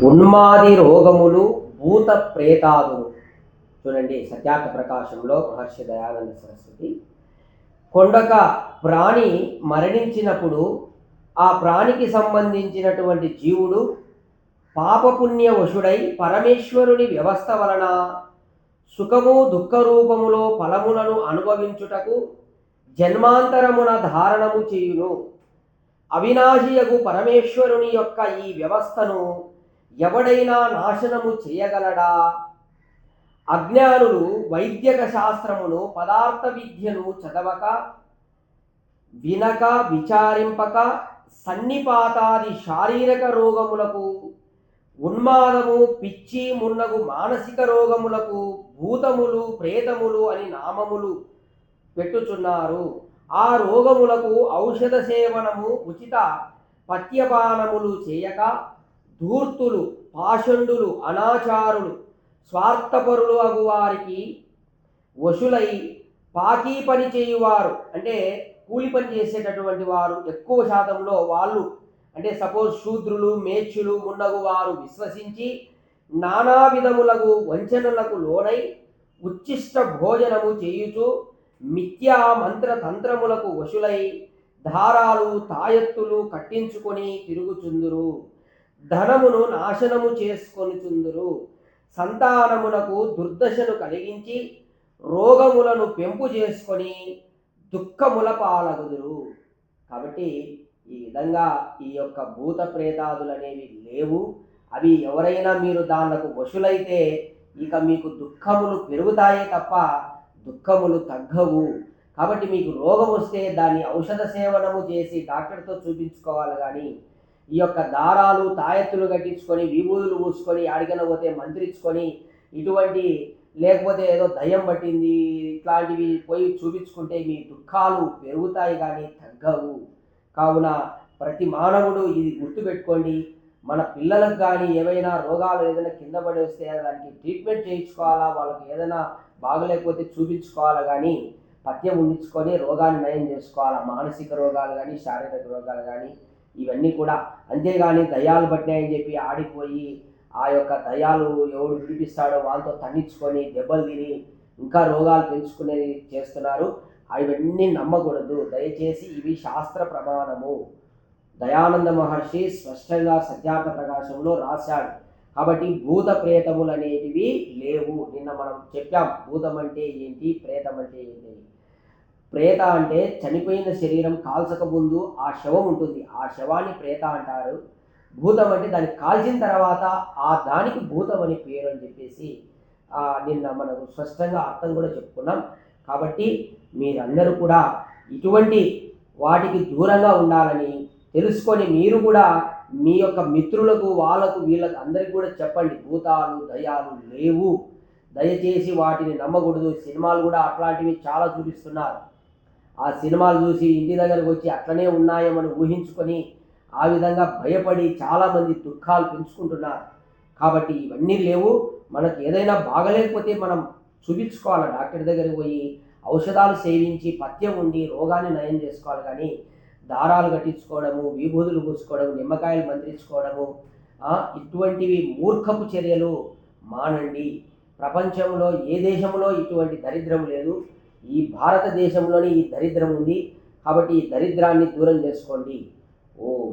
ఉన్మాది రోగములు భూత ప్రేతాదులు. చూడండి సత్యార్థ ప్రకాశంలో మహర్షి దయానంద సరస్వతి. కొండక ప్రాణి మరణించినప్పుడు ఆ ప్రాణికి సంబంధించినటువంటి జీవుడు పాపపుణ్య వశుడై పరమేశ్వరుని వ్యవస్థ వలన సుఖము దుఃఖ రూపములో ఫలములను అనుభవించుటకు జన్మాంతరమున ధారణము చేయును. అవినాశియగు పరమేశ్వరుని యొక్క ఈ వ్యవస్థను ఎవడైనా నాశనము చేయగలడా? అజ్ఞానులు వైద్యక శాస్త్రమును పదార్థ విద్యను చదవక వినక విచారింపక సన్నిపాతాది శారీరక రోగములకు ఉన్మాదము పిచ్చి మున్నగు మానసిక రోగములకు భూతములు ప్రేతములు అని నామములు పెట్టుచున్నారు. ఆ రోగములకు ఔషధ సేవనము ఉచిత పత్యపానములు చేయక ధూర్తులు పాషండులు అనాచారులు స్వార్థపరులు అగు వారికి వశులై పాకీ పని చేయువారు. అంటే కూలి పని చేసేటటువంటి వారు ఎక్కువ శాతంలో వాళ్ళు అంటే సపోజ్ శూద్రులు మేచ్చులు మున్నగు వారు విశ్వసించి నానా విధములకు వంచనలకు లోనై ఉచ్చిష్ట భోజనము చేయుచు మిథ్యా మంత్ర తంత్రములకు వశులై దారాలు తాయెత్తులు కట్టించుకొని తిరుగుచుందురు. ధనమును నాశనము చేసుకొని చుందురు. సంతానమునకు దుర్దశను కలిగించి రోగములను పెంపు చేసుకొని దుఃఖముల పాలగుదురు. కాబట్టి ఈ విధంగా ఈ యొక్క భూత ప్రేతాదులు అనేవి లేవు. అవి ఎవరైనా మీరు దానికి వశులైతే ఇక మీకు దుఃఖములు పెరుగుతాయే తప్ప దుఃఖములు తగ్గవు. కాబట్టి మీకు రోగం వస్తే దాన్ని ఔషధ సేవనము చేసి డాక్టర్తో చూపించుకోవాలి కానీ ఈ యొక్క దారాలు తాయెత్తులు కట్టించుకొని విభూతులు పూసుకొని అడిగిన పోతే మంత్రించుకొని ఇటువంటి లేకపోతే ఏదో దయ్యం పట్టింది ఇట్లాంటివి పోయి చూపించుకుంటే మీ దుఃఖాలు పెరుగుతాయి కానీ తగ్గవు. కావున ప్రతి మానవుడు ఇది గుర్తుపెట్టుకోండి. మన పిల్లలకు కానీ ఏవైనా రోగాలు ఏదైనా కింద పడి వస్తే దానికి ట్రీట్మెంట్ చేయించుకోవాలా వాళ్ళకి ఏదైనా బాగలేకపోతే చూపించుకోవాలా కానీ పథ్యం ఉండించుకొని రోగాన్ని నయం చేసుకోవాలా. మానసిక రోగాలు కానీ శారీరక రోగాలు కానీ ఇవన్నీ కూడా అంతేగాని దయ్యాలు పట్టినాయని చెప్పి ఆడిపోయి ఆ యొక్క దయ్యాలు ఎవడు విడిపిస్తాడో వాళ్ళతో తన్నించుకొని దెబ్బలు తిని ఇంకా రోగాలు పెంచుకునేది చేస్తున్నారు. అవన్నీ నమ్మకూడదు. దయచేసి ఇవి శాస్త్ర ప్రమాణము. దయానంద మహర్షి స్పష్టంగా సత్యార్థ ప్రకాశంలో రాశాడు. కాబట్టి భూత ప్రేతములు అనేటివి లేవు. నిన్న మనం చెప్పాం. భూతం అంటే ఏంటి? ప్రేతం అంటే ఏంటి? ప్రేత అంటే చనిపోయిన శరీరం కాల్చక ముందు ఆ శవం ఉంటుంది. ఆ శవాన్ని ప్రేత అంటారు. భూతం అంటే దాన్ని కాల్చిన తర్వాత ఆ దానికి భూతం అని పేరు అని చెప్పేసి నిన్న మనకు స్పష్టంగా అర్థం కూడా చెప్పుకున్నాం. కాబట్టి మీరందరూ కూడా ఇటువంటి వాటికి దూరంగా ఉండాలని తెలుసుకొని మీరు కూడా మీ యొక్క మిత్రులకు వాళ్ళకు వీళ్ళకు అందరికీ కూడా చెప్పండి. భూతాలు దయాలు లేవు. దయచేసి వాటిని నమ్మకూడదు. సినిమాలు కూడా అట్లాంటివి చాలా చూపిస్తున్నారు. ఆ సినిమాలు చూసి ఇంటి దగ్గరకు వచ్చి అట్లనే ఉన్నాయేమని ఊహించుకొని ఆ విధంగా భయపడి చాలామంది దుఃఖాలు పెంచుకుంటున్నారు. కాబట్టి ఇవన్నీ లేవు. మనకు ఏదైనా బాగలేకపోతే మనం చూపించుకోవాలి? డాక్టర్ దగ్గరికి పోయి ఔషధాలు సేవించి పథ్యం ఉండి రోగాన్ని నయం చేసుకోవాలి. కానీ దారాలు కట్టించుకోవడము విభూతులు పూసుకోవడము నిమ్మకాయలు మంత్రించుకోవడము ఇటువంటివి మూర్ఖపు చర్యలు మానండి. ప్రపంచంలో ఏ దేశంలో ఇటువంటి దరిద్రం లేదు. ఈ భారతదేశంలోనే ఈ దరిద్రం ఉంది కాబట్టి ఈ దరిద్రాన్ని దూరం చేసుకోండి. ఓం.